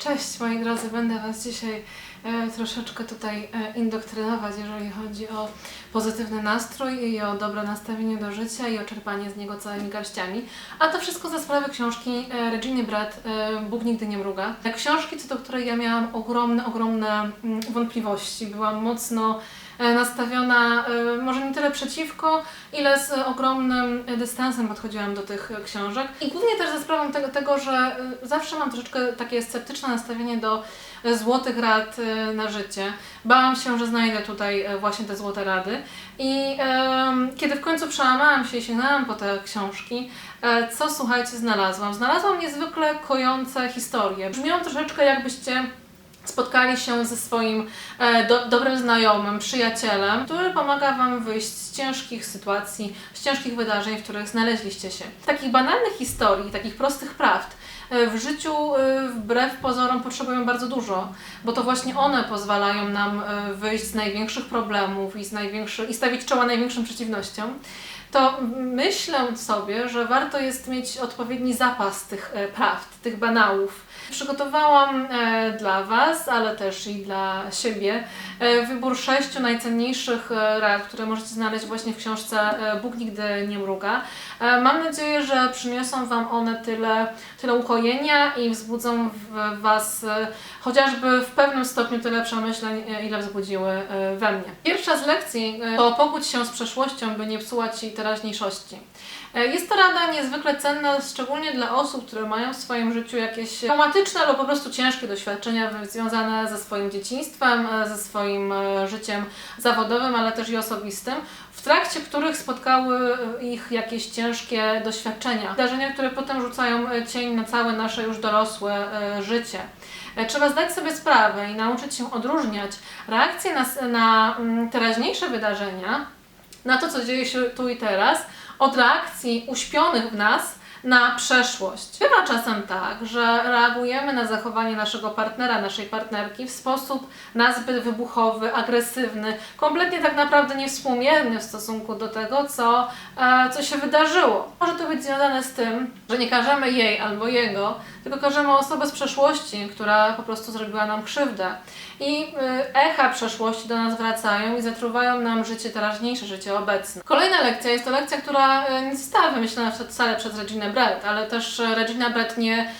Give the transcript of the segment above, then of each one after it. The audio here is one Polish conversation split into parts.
Cześć moi drodzy, będę Was dzisiaj e, troszeczkę tutaj e, indoktrynować, jeżeli chodzi o pozytywny nastrój i o dobre nastawienie do życia i o czerpanie z niego całymi garściami. A to wszystko ze sprawy książki e, Reginy Brett e, Bóg nigdy nie mruga. Książki, co do której ja miałam ogromne, ogromne mm, wątpliwości. Byłam mocno nastawiona e, może nie tyle przeciwko, ile z ogromnym e, dystansem podchodziłam do tych e, książek. I głównie też ze sprawą tego, tego że e, zawsze mam troszeczkę takie sceptyczne nastawienie do e, złotych rad e, na życie. Bałam się, że znajdę tutaj e, właśnie te złote rady. I kiedy w końcu przełamałam się i sięgnęłam po te książki, e, co słuchajcie, znalazłam? Znalazłam niezwykle kojące historie. Brzmią troszeczkę jakbyście spotkali się ze swoim e, do, dobrym znajomym, przyjacielem, który pomaga Wam wyjść z ciężkich sytuacji, z ciężkich wydarzeń, w których znaleźliście się. Takich banalnych historii, takich prostych prawd e, w życiu e, wbrew pozorom potrzebują bardzo dużo, bo to właśnie one pozwalają nam wyjść z największych problemów i, z największych, i stawić czoła największym przeciwnościom. To myślę sobie, że warto jest mieć odpowiedni zapas tych e, prawd, tych banałów. Przygotowałam e, dla Was, ale też i dla siebie e, wybór sześciu najcenniejszych rad, które możecie znaleźć właśnie w książce Bóg nigdy nie mruga. Mam nadzieję, że przyniosą Wam one tyle, tyle ukojenia i wzbudzą w Was chociażby w pewnym stopniu tyle przemyśleń, ile wzbudziły we mnie. Pierwsza z lekcji to pogódź się z przeszłością, by nie psuła Ci teraźniejszości. E, Jest to rada niezwykle cenna, szczególnie dla osób, które mają w swoim życiu jakieś traumatyczne lub po prostu ciężkie doświadczenia związane ze swoim dzieciństwem, e, ze swoim e, życiem zawodowym, ale też i osobistym, w trakcie których spotkały ich jakieś ciężkie doświadczenia. Wydarzenia, które potem rzucają cień na całe nasze już dorosłe życie. Trzeba zdać sobie sprawę i nauczyć się odróżniać reakcje na, na mm, teraźniejsze wydarzenia, na to, co dzieje się tu i teraz, od reakcji uśpionych w nas na przeszłość. Bywa czasem tak, że reagujemy na zachowanie naszego partnera, naszej partnerki w sposób nazbyt wybuchowy, agresywny, kompletnie tak naprawdę niewspółmierny w stosunku do tego, co, e, co się wydarzyło. Może to być związane z tym, że nie karzemy jej albo jego, tylko karzemy osobę z przeszłości, która po prostu zrobiła nam krzywdę. I y, echa przeszłości do nas wracają i zatruwają nam życie teraźniejsze, życie obecne. Kolejna lekcja jest to lekcja, która y, nie została wymyślona wcale przez Reginę Brett, ale też y, Regina Brett nie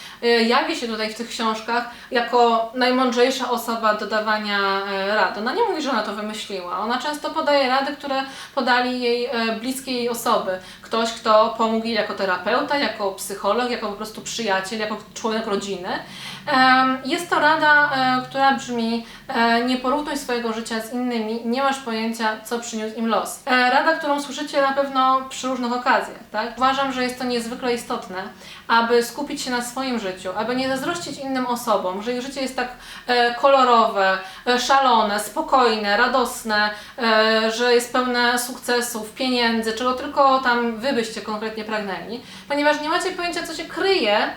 jawi się tutaj w tych książkach jako najmądrzejsza osoba do dawania y, rad. Ona nie mówi, że ona to wymyśliła. Ona często podaje rady, które podali jej y, bliskie jej osoby. Ktoś, kto pomógł jej jako terapeuta, jako psycholog, jako po prostu przyjaciel, jako członek rodziny. Jest to rada, e, która brzmi: e, Nie porównuj swojego życia z innymi, nie masz pojęcia, co przyniósł im los. E, Rada, którą słyszycie na pewno przy różnych okazjach. Tak? Uważam, że jest to niezwykle istotne, aby skupić się na swoim życiu, aby nie zazdrościć innym osobom, że ich życie jest tak kolorowe, szalone, spokojne, radosne, że jest pełne sukcesów, pieniędzy, czego tylko tam wy byście konkretnie pragnęli, ponieważ nie macie pojęcia, co się kryje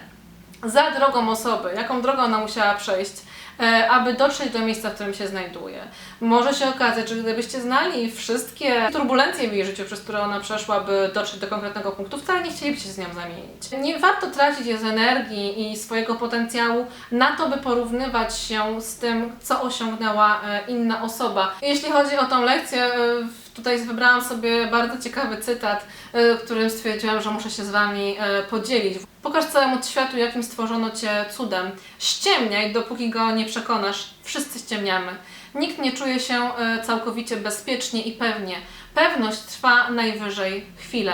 za drogą osoby, jaką drogą ona musiała przejść, e, aby dotrzeć do miejsca, w którym się znajduje. Może się okazać, że gdybyście znali wszystkie turbulencje w jej życiu, przez które ona przeszła, by dotrzeć do konkretnego punktu, wcale nie chcielibyście się z nią zamienić. Nie warto tracić jej z energii i swojego potencjału na to, by porównywać się z tym, co osiągnęła e, inna osoba. Jeśli chodzi o tą lekcję, e, Tutaj wybrałam sobie bardzo ciekawy cytat, y, którym stwierdziłam, że muszę się z Wami y, podzielić. Pokaż całemu światu, jakim stworzono Cię cudem. Ściemniaj, dopóki go nie przekonasz. Wszyscy ściemniamy. Nikt nie czuje się y, całkowicie bezpiecznie i pewnie. Pewność trwa najwyżej chwilę.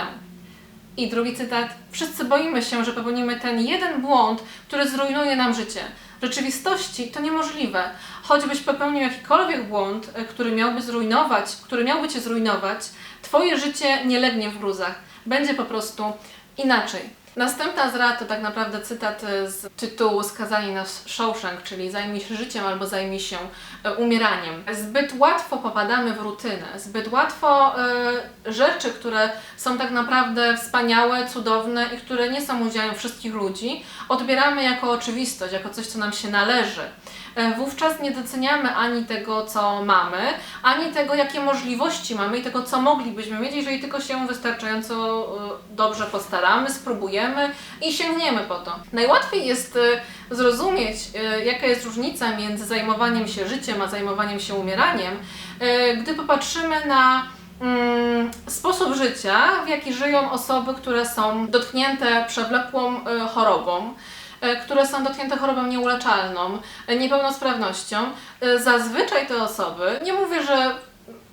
I drugi cytat. Wszyscy boimy się, że popełnimy ten jeden błąd, który zrujnuje nam życie. W rzeczywistości to niemożliwe. Choćbyś popełnił jakikolwiek błąd, e, który miałby zrujnować, który miałby cię zrujnować, twoje życie nie legnie w gruzach. Będzie po prostu inaczej. Następna z rad to tak naprawdę cytat e, z tytułu Skazani na Shawshank, czyli zajmij się życiem albo zajmij się e, umieraniem. Zbyt łatwo popadamy w rutynę, zbyt łatwo e, rzeczy, które są tak naprawdę wspaniałe, cudowne i które nie są udziałem wszystkich ludzi, odbieramy jako oczywistość, jako coś, co nam się należy. E, Wówczas nie doceniamy ani tego, co mamy, ani tego, jakie możliwości mamy i tego, co moglibyśmy mieć, jeżeli tylko się wystarczająco e, dobrze postaramy, spróbujemy i sięgniemy po to. Najłatwiej jest e, zrozumieć, jaka jest różnica między zajmowaniem się życiem a zajmowaniem się umieraniem, gdy popatrzymy na mm, sposób życia, w jaki żyją osoby, które są dotknięte przewlekłą chorobą które są dotknięte chorobą nieuleczalną, e, niepełnosprawnością. E, Zazwyczaj te osoby, nie mówię, że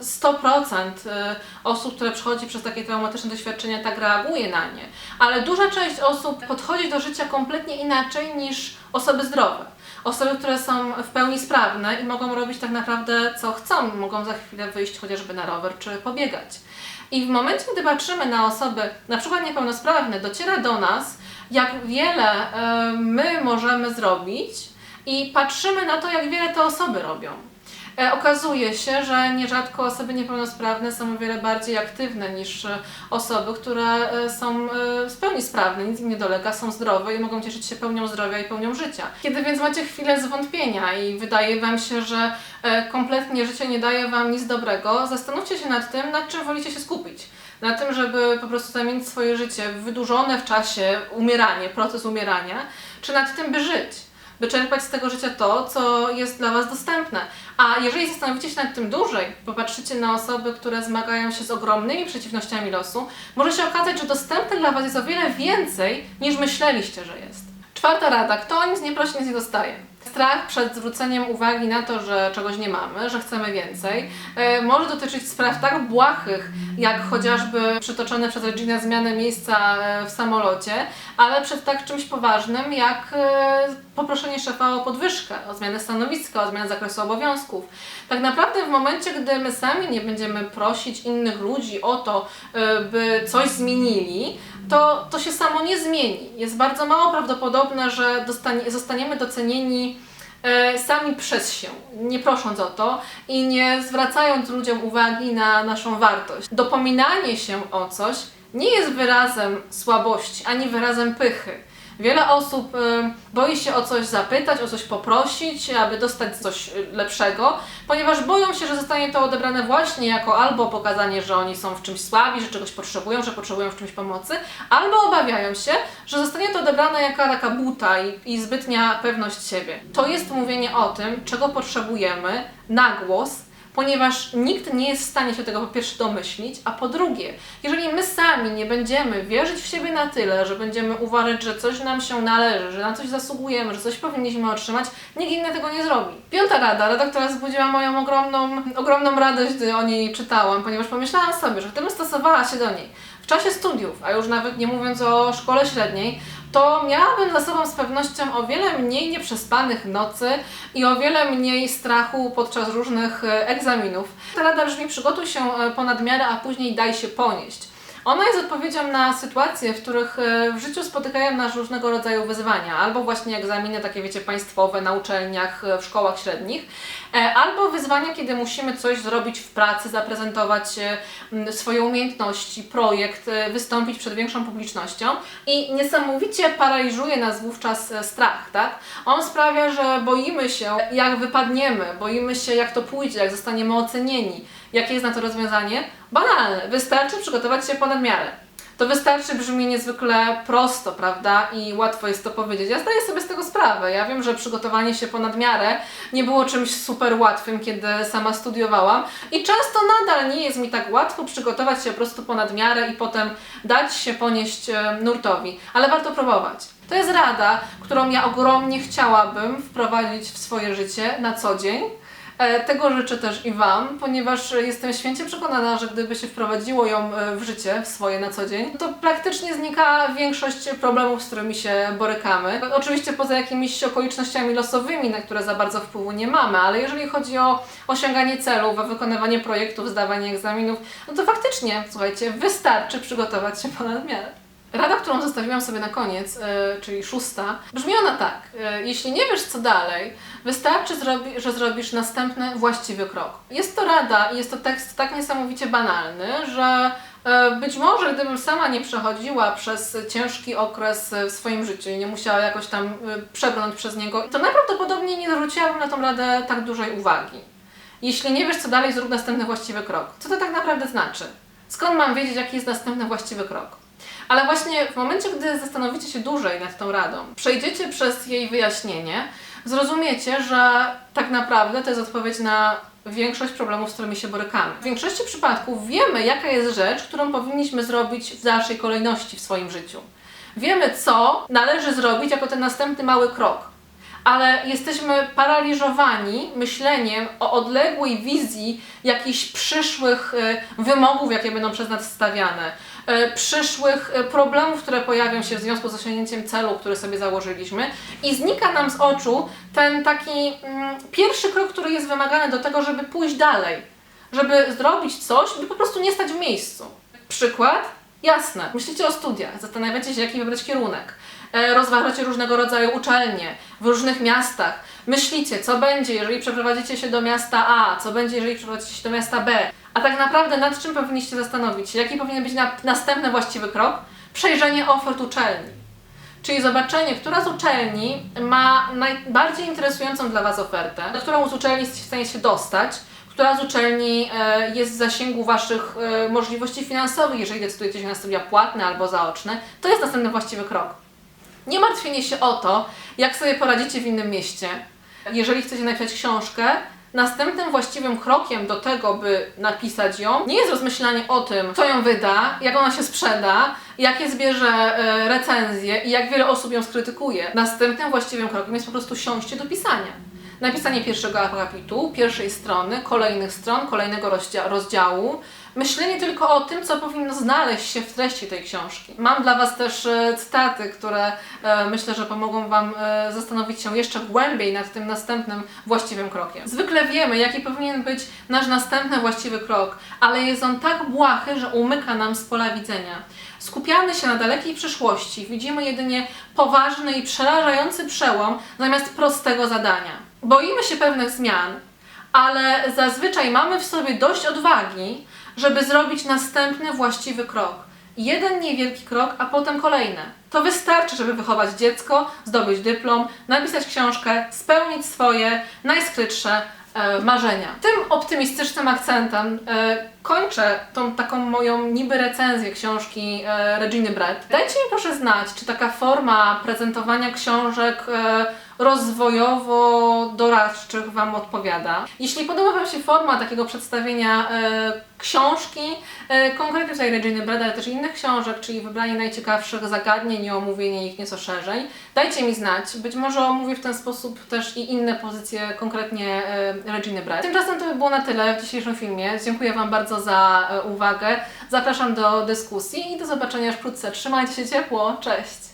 100% e, osób, które przechodzi przez takie traumatyczne doświadczenia, tak reaguje na nie, ale duża część osób podchodzi do życia kompletnie inaczej niż osoby zdrowe. Osoby, które są w pełni sprawne i mogą robić tak naprawdę co chcą, mogą za chwilę wyjść chociażby na rower czy pobiegać. I w momencie, gdy patrzymy na osoby, na przykład niepełnosprawne, dociera do nas, jak wiele e, my możemy zrobić i patrzymy na to, jak wiele te osoby robią. E, Okazuje się, że nierzadko osoby niepełnosprawne są o wiele bardziej aktywne niż e, osoby, które e, są w pełni sprawne, nic im nie dolega, są zdrowe i mogą cieszyć się pełnią zdrowia i pełnią życia. Kiedy więc macie chwilę zwątpienia i wydaje Wam się, że kompletnie życie nie daje Wam nic dobrego, zastanówcie się nad tym, nad czym wolicie się skupić. Na tym, żeby po prostu zamienić swoje życie wydłużone w czasie umieranie, proces umierania, czy nad tym, by żyć by czerpać z tego życia to, co jest dla Was dostępne. A jeżeli zastanowicie się nad tym dłużej, popatrzycie na osoby, które zmagają się z ogromnymi przeciwnościami losu, może się okazać, że dostępne dla Was jest o wiele więcej, niż myśleliście, że jest. Czwarta rada. Kto nic nie prosi, nic nie dostaje. Strach przed zwróceniem uwagi na to, że czegoś nie mamy, że chcemy więcej, e, może dotyczyć spraw tak błahych, jak chociażby przytoczone przez Regina zmianę miejsca e, w samolocie, ale przed tak czymś poważnym, jak e, poproszenie szefa o podwyżkę, o zmianę stanowiska, o zmianę zakresu obowiązków. Tak naprawdę w momencie, gdy my sami nie będziemy prosić innych ludzi o to, by coś zmienili, to, to się samo nie zmieni. Jest bardzo mało prawdopodobne, że dostanie, zostaniemy docenieni sami przez się, nie prosząc o to i nie zwracając ludziom uwagi na naszą wartość. Dopominanie się o coś nie jest wyrazem słabości ani wyrazem pychy. Wiele osób y, boi się o coś zapytać, o coś poprosić, aby dostać coś y, lepszego, ponieważ boją się, że zostanie to odebrane właśnie jako albo pokazanie, że oni są w czymś słabi, że czegoś potrzebują, że potrzebują w czymś pomocy, albo obawiają się, że zostanie to odebrane jako taka buta i, i zbytnia pewność siebie. To jest mówienie o tym, czego potrzebujemy na głos, ponieważ nikt nie jest w stanie się tego po pierwsze domyślić, a po drugie, jeżeli my sami nie będziemy wierzyć w siebie na tyle, że będziemy uważać, że coś nam się należy, że na coś zasługujemy, że coś powinniśmy otrzymać, nikt inny tego nie zrobi. Piąta rada, która wzbudziła moją ogromną, ogromną radość, gdy o niej czytałam, ponieważ pomyślałam sobie, że gdybym stosowała się do niej w czasie studiów, a już nawet nie mówiąc o szkole średniej, to miałabym za sobą z pewnością o wiele mniej nieprzespanych nocy i o wiele mniej strachu podczas różnych e, egzaminów. Ta rada brzmi: przygotuj się e, ponad miarę, a później daj się ponieść. Ona jest odpowiedzią na sytuacje, w których e, w życiu spotykają nas różnego rodzaju wyzwania, albo właśnie egzaminy takie, wiecie, państwowe na uczelniach, e, w szkołach średnich, e, albo wyzwania, kiedy musimy coś zrobić w pracy, zaprezentować swoje umiejętności, projekt, wystąpić przed większą publicznością i niesamowicie paraliżuje nas wówczas strach, tak? On sprawia, że boimy się, jak wypadniemy, boimy się, jak to pójdzie, jak zostaniemy ocenieni. Jakie jest na to rozwiązanie? Banalne. Wystarczy przygotować się ponad miarę. To wystarczy brzmi niezwykle prosto, prawda? I łatwo jest to powiedzieć. Ja zdaję sobie z tego sprawę. Ja wiem, że przygotowanie się ponad miarę nie było czymś super łatwym, kiedy sama studiowałam. I często nadal nie jest mi tak łatwo przygotować się po prostu ponad miarę i potem dać się ponieść e, nurtowi. Ale warto próbować. To jest rada, którą ja ogromnie chciałabym wprowadzić w swoje życie na co dzień. E, Tego życzę też i Wam, ponieważ jestem święcie przekonana, że gdyby się wprowadziło ją e, w życie, w swoje na co dzień, to praktycznie znika większość problemów, z którymi się borykamy. Oczywiście poza jakimiś okolicznościami losowymi, na które za bardzo wpływu nie mamy, ale jeżeli chodzi o osiąganie celów, o wykonywanie projektów, zdawanie egzaminów, no to faktycznie, słuchajcie, wystarczy przygotować się ponad miarę. Rada, którą zostawiłam sobie na koniec, e, czyli szósta, brzmi ona tak. E, jeśli nie wiesz co dalej, wystarczy, że zrobisz następny właściwy krok. Jest to rada i jest to tekst tak niesamowicie banalny, że e, być może gdybym sama nie przechodziła przez ciężki okres w swoim życiu i nie musiała jakoś tam przebrnąć przez niego, to najprawdopodobniej nie zwróciłabym na tą radę tak dużej uwagi. Jeśli nie wiesz co dalej, zrób następny właściwy krok. Co to tak naprawdę znaczy? Skąd mam wiedzieć, jaki jest następny właściwy krok? Ale właśnie w momencie, gdy zastanowicie się dłużej nad tą radą, przejdziecie przez jej wyjaśnienie, zrozumiecie, że tak naprawdę to jest odpowiedź na większość problemów, z którymi się borykamy. W większości przypadków wiemy, jaka jest rzecz, którą powinniśmy zrobić w dalszej kolejności w swoim życiu. Wiemy, co należy zrobić jako ten następny mały krok ale jesteśmy paraliżowani myśleniem o odległej wizji jakichś przyszłych e, wymogów, jakie będą przez nas stawiane, e, przyszłych e, problemów, które pojawią się w związku z osiągnięciem celu, który sobie założyliśmy i znika nam z oczu ten taki mm, pierwszy krok, który jest wymagany do tego, żeby pójść dalej, żeby zrobić coś, by po prostu nie stać w miejscu. Przykład? Jasne. Myślicie o studiach, zastanawiacie się, jaki wybrać kierunek. E, rozważacie różnego rodzaju uczelnie w różnych miastach. Myślicie, co będzie, jeżeli przeprowadzicie się do miasta A, co będzie, jeżeli przeprowadzicie się do miasta B. A tak naprawdę nad czym powinniście zastanowić się? Jaki powinien być na, następny właściwy krok? Przejrzenie ofert uczelni. Czyli zobaczenie, która z uczelni ma najbardziej interesującą dla Was ofertę, do którą z uczelni jesteście w stanie się dostać, która z uczelni e, jest w zasięgu Waszych e, możliwości finansowych, jeżeli decydujecie się na studia płatne albo zaoczne, to jest następny właściwy krok. Nie martwienie się o to, jak sobie poradzicie w innym mieście. Jeżeli chcecie napisać książkę, następnym właściwym krokiem do tego, by napisać ją, nie jest rozmyślanie o tym, kto ją wyda, jak ona się sprzeda, jakie zbierze e, recenzje i jak wiele osób ją skrytykuje. Następnym właściwym krokiem jest po prostu siąście do pisania napisanie pierwszego akapitu, pierwszej strony, kolejnych stron, kolejnego rozdzia rozdziału. Myślenie tylko o tym, co powinno znaleźć się w treści tej książki. Mam dla Was też e, cytaty, które e, myślę, że pomogą Wam e, zastanowić się jeszcze głębiej nad tym następnym właściwym krokiem. Zwykle wiemy, jaki powinien być nasz następny właściwy krok, ale jest on tak błahy, że umyka nam z pola widzenia. Skupiamy się na dalekiej przyszłości, widzimy jedynie poważny i przerażający przełom zamiast prostego zadania. Boimy się pewnych zmian, ale zazwyczaj mamy w sobie dość odwagi, żeby zrobić następny właściwy krok. Jeden niewielki krok, a potem kolejne. To wystarczy, żeby wychować dziecko, zdobyć dyplom, napisać książkę, spełnić swoje najskrytsze e, marzenia. Tym optymistycznym akcentem e, kończę tą taką moją niby recenzję książki e, Reginy Brett. Dajcie mi proszę znać, czy taka forma prezentowania książek e, rozwojowo-doradczych Wam odpowiada. Jeśli podoba Wam się forma takiego przedstawienia e, książki, e, konkretnie tutaj Reginy Brett, ale też innych książek, czyli wybranie najciekawszych zagadnień i omówienie ich nieco szerzej, dajcie mi znać. Być może omówię w ten sposób też i inne pozycje, konkretnie e, Reginy Brett. Tymczasem to by było na tyle w dzisiejszym filmie. Dziękuję Wam bardzo za e, uwagę. Zapraszam do dyskusji i do zobaczenia wkrótce. Trzymajcie się ciepło. Cześć!